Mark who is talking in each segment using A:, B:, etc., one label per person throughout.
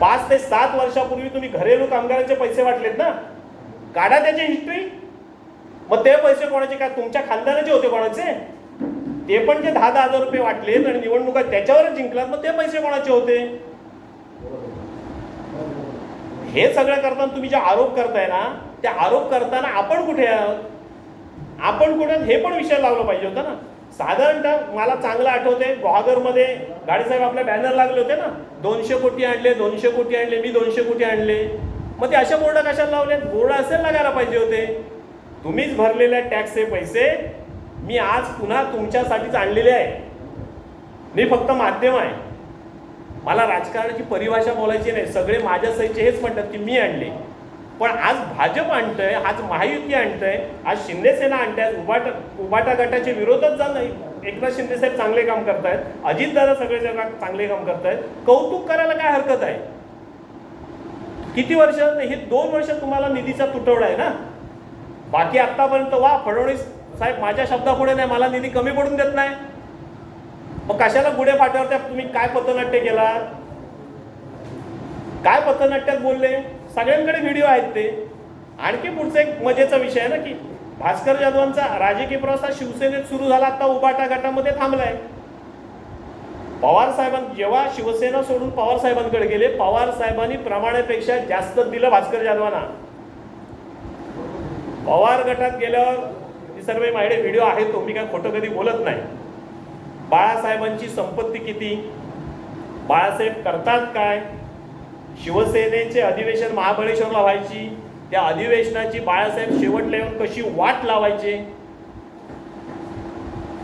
A: पाच ते सात वर्षापूर्वी तुम्ही घरेलू कामगारांचे पैसे वाटलेत ना? काढा त्याची हिस्ट्री मग ते पैसे कोणाचे? काय तुमच्या खानदानाचे होते कोणाचे? ते पण जे दहा दहा हजार रुपये वाटलेत आणि निवडणुका त्याच्यावरच जिंकलात मग ते पैसे कोणाचे होते? हे सगळं करताना तुम्ही जे आरोप करताय ना ते आरोप करताना आपण कुठे आहोत? आपण कुठे हे पण विषय लावला पाहिजे होता ना. साधारणतः मला चांगलं आठवते गुहागरमध्ये गाडीसाहेब आपल्या बॅनर लागले होते ना. दोनशे कोटी आणले दोनशे कोटी आणले मी दोनशे कोटी आणले. मग ते अशा बोर्ड कशाला लावले? बोर्ड असेल लागायला पाहिजे होते. तुम्हीच भरलेले टॅक्सचे पैसे मी आज पुन्हा तुमच्यासाठीच आणलेले आहे. मी फक्त माध्यम आहे. मला राजकारणाची परिभाषा बोलायची नाही. सगळे माझ्या सहीचे हेच म्हणतात की मी आणले. पण आज भाजप आणतंय आज महायुती आणतंय आज शिंदेसेना आणताय उबाटा उबाटा गटाचे विरोधच झालं एकदा एकनाथ शिंदे साहेब चांगले काम करतायत अजितदादा सगळे जगात चांगले काम करतायत. कौतुक करायला काय हरकत आहे? किती वर्ष हे दोन वर्ष तुम्हाला निधीचा तुटवडा आहे ना? बाकी आतापर्यंत वा फडणवीस साहेब माझ्या शब्दापुढे नाही मला निधी कमी पडून देत नाही. मग कशाला गुढे फाट्यावर त्या तुम्ही काय पथनाट्य केला काय पथनाट्यात बोलले? सगळ्यांकडे व्हिडिओ आहेत ते. आणखी पुढचा एक मजेचा विषय आहे ना की भास्कर जाधवांचा राजकीय प्रवास हा शिवसेनेत सुरू झाला आता उबाटा गटामध्ये थांबलाय. पवार साहेबां जेव्हा शिवसेना सोडून पवार साहेबांकडे गेले पवार साहेबांनी प्रमाणापेक्षा जास्त दिलं भास्कर जाधवांना. पवार गटात गेल्यावर ही सर्व माझ्याकडे व्हिडिओ आहे तो मी काय खोटं कधी बोलत नाही. बाळासाहेबांची संपत्ती किती? बाळासाहेब करतात काय? शिवसेनेचे अधिवेशन महाबळेश्वरला व्हायची त्या अधिवेशनाची बाळासाहेब शेवटला येऊन कशी वाट लावायचे?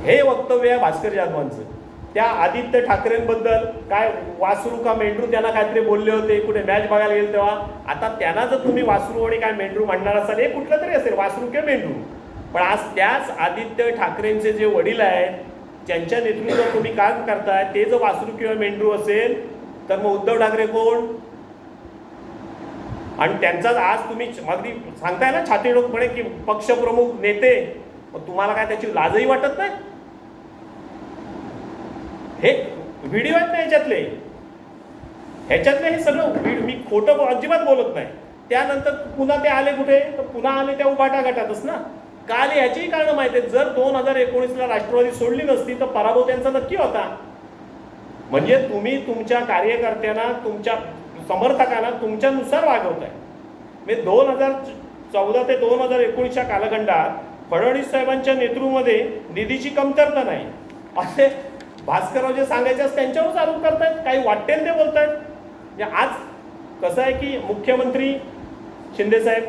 A: हे वक्तव्य आहे भास्कर जाधवांचं. त्या आदित्य ठाकरेंबद्दल काय वासरू का मेंढरू त्यांना काहीतरी बोलले होते कुठे मॅच बघायला गेले तेव्हा. आता त्यांना जर तुम्ही वासरू आणि काय मेंढरू म्हणणार असाल हे कुठलं तरी असेल वासरू किंवा मेंढरू. पण आज त्याच आदित्य ठाकरेंचे जे वडील आहेत ज्यांच्या नेतृत्वात तुम्ही काम करताय ते जर वासरू किंवा मेंढरू असेल तर मग उद्धव ठाकरे कोण? आणि त्यांचाच आज तुम्ही अगदी सांगताय ना छातीडोकपणे म्हणे की पक्षप्रमुख नेते मग तुम्हाला काय त्याची लाजही वाटत नाही? हे व्हिडिओ आहेत ना ह्याच्यातले. ह्याच्यातले हे सगळं मी खोटं अजिबात बोलत नाही. त्यानंतर पुन्हा ते आले कुठे? तर पुन्हा आले त्या उभाटा गटातच ना. काल ह्याचीही कारण माहिती आहेत. जर दोन हजार एकोणीसला राष्ट्रवादी सोडली नसती तर पराभव त्यांचा नक्की होता. म्हणजे तुम्ही तुमच्या कार्यकर्त्यांना तुमच्या समर्थकांना तुमच्यानुसार वागवत आहे म्हणजे दोन हजार चौदा ते दोन हजार एकोणीसच्या कालखंडात फडणवीस साहेबांच्या नेतृत्वामध्ये निधीची कमतरता नाही. असे भास्करराव जे सांगायचे त्यांच्यावरच आरोप करतायत. काही वाटेल ते बोलतायत. म्हणजे आज कसं आहे की मुख्यमंत्री शिंदेसाहेब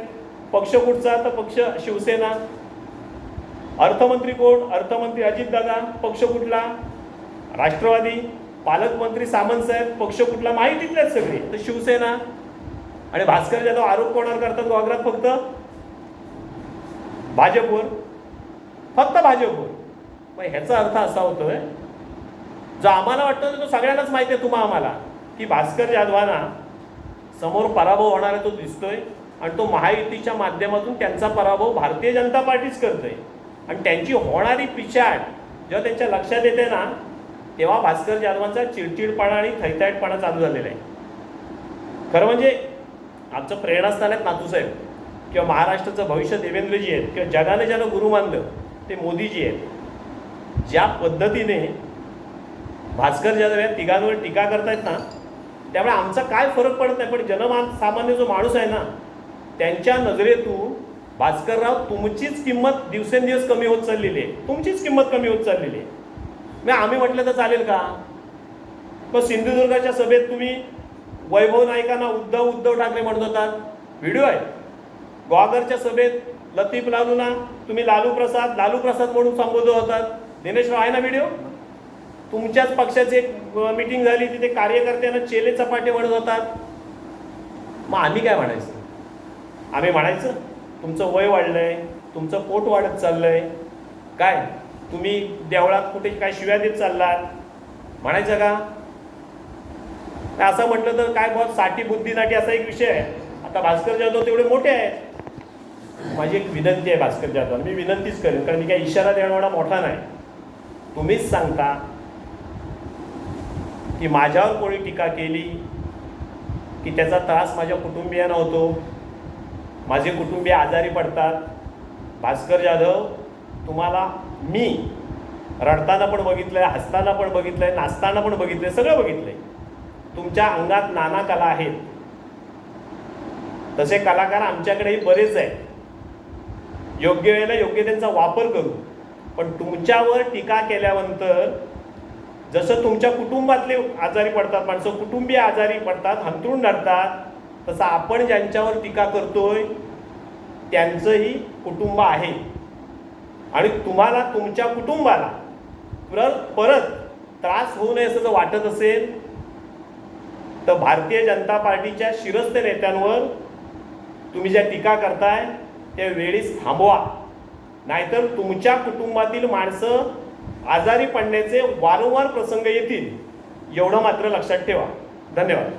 A: पक्ष कुठचा? तर पक्ष शिवसेना. अर्थमंत्री कोण? अर्थमंत्री अजितदादा. पक्ष कुठला? राष्ट्रवादी. पालकमंत्री सामंत साहेब पक्ष कुठला माहितीतलेच सगळे. तर शिवसेना आणि भास्कर जाधव आरोप कोणावर करतात वागरात फक्त? भाजपवर. फक्त भाजपवर. मग ह्याचा अर्थ असा होतोय जो आम्हाला वाटतो तो सगळ्यांनाच माहिती आहे तुम्हा आम्हाला की भास्कर जाधवांना समोर पराभव होणार आहे तो दिसतोय आणि तो महायुतीच्या माध्यमातून त्यांचा पराभव भारतीय जनता पार्टीच करतोय. आणि त्यांची होणारी पिछाट जेव्हा त्यांच्या लक्षात येते ना तेव्हा भास्कर जाधवांचा चिडचिडपणा आणि थैथाटपणा चालू झालेला आहे. खरं म्हणजे आमचं प्रेरणास्थान आहेत नातूसाहेब. किंवा महाराष्ट्राचं भविष्य देवेंद्रजी आहेत किंवा जगाने ज्यानं गुरु मानलं ते मोदीजी आहेत. ज्या पद्धतीने भास्कर जाधव या तिघांवर टीका करतायत ना त्यामुळे आमचा काय फरक पडत नाही पण जनमान सामान्य जो माणूस आहे ना त्यांच्या नजरेतून भास्करराव तुमचीच किंमत दिवसेंदिवस कमी होत चाललेली आहे. तुमचीच किंमत कमी होत चाललेली आहे. नाही आम्ही म्हटलं तर चालेल का? मग सिंधुदुर्गाच्या सभेत तुम्ही वैभव नायकांना उद्धव उद्धव ठाकरे म्हणत होतात. व्हिडिओ आहे. ग्वागरच्या सभेत लतीफ लालूना तुम्ही लालू प्रसाद लालू प्रसाद म्हणून संबोधत होतात. दिनेशराव आहे ना व्हिडिओ? तुमच्याच पक्षाची एक मिटिंग झाली तिथे कार्यकर्त्यांना चेले चपाटे म्हणत होतात. मग आम्ही काय म्हणायचं? आम्ही म्हणायचं तुमचं वय वाढलंय तुमचं पोट वाढत चाललंय. काय? तुम्ही देवळात कुठे काय शिव्या देत चाललात? म्हणायचं का? काय असं म्हटलं तर काय बहुत साठी बुद्धीनाटी असा एक विषय आहे. आता भास्कर जाधव तेवढे मोठे आहेत. माझी एक विनंती आहे भास्कर जाधव मी विनंतीच करेन कारण मी काय इशारा देणारा मोठा नाही. तुम्हीच सांगता की माझ्यावर कोणी टीका केली की त्याचा त्रास माझ्या कुटुंबियांना होतो? माझे कुटुंबीय आजारी पडतात. भास्कर जाधव तुम्हाला मी रडताना पण बघितलं आहे हसताना पण बघितलं आहे नाचताना पण बघितलं आहे सगळं बघितलं आहे तुमच्या अंगात नाना कला आहेत. तसे कलाकार आमच्याकडेही बरेच आहेत. योग्य वेळेला योग्य त्यांचा वापर करू. पण तुमच्यावर टीका केल्यानंतर जसं तुमच्या कुटुंबातले आजारी पडतात माणसं कुटुंबीय आजारी पडतात हंतरून धरतात तसं आपण ज्यांच्यावर टीका करतोय त्यांचंही कुटुंब आहे. आणि तुम्हाला तुमच्या कुटुंबाला परत परत त्रास होऊ नये असं जर वाटत असेल तर भारतीय जनता पार्टीच्या शिरस्ते नेत्यांवर तुम्ही ज्या टीका करताय त्या वेळीच थांबवा. नाहीतर तुमच्या कुटुंबातील माणसं आजारी पडण्याचे वारंवार प्रसंग येतील. एवढं मात्र लक्षात ठेवा. धन्यवाद.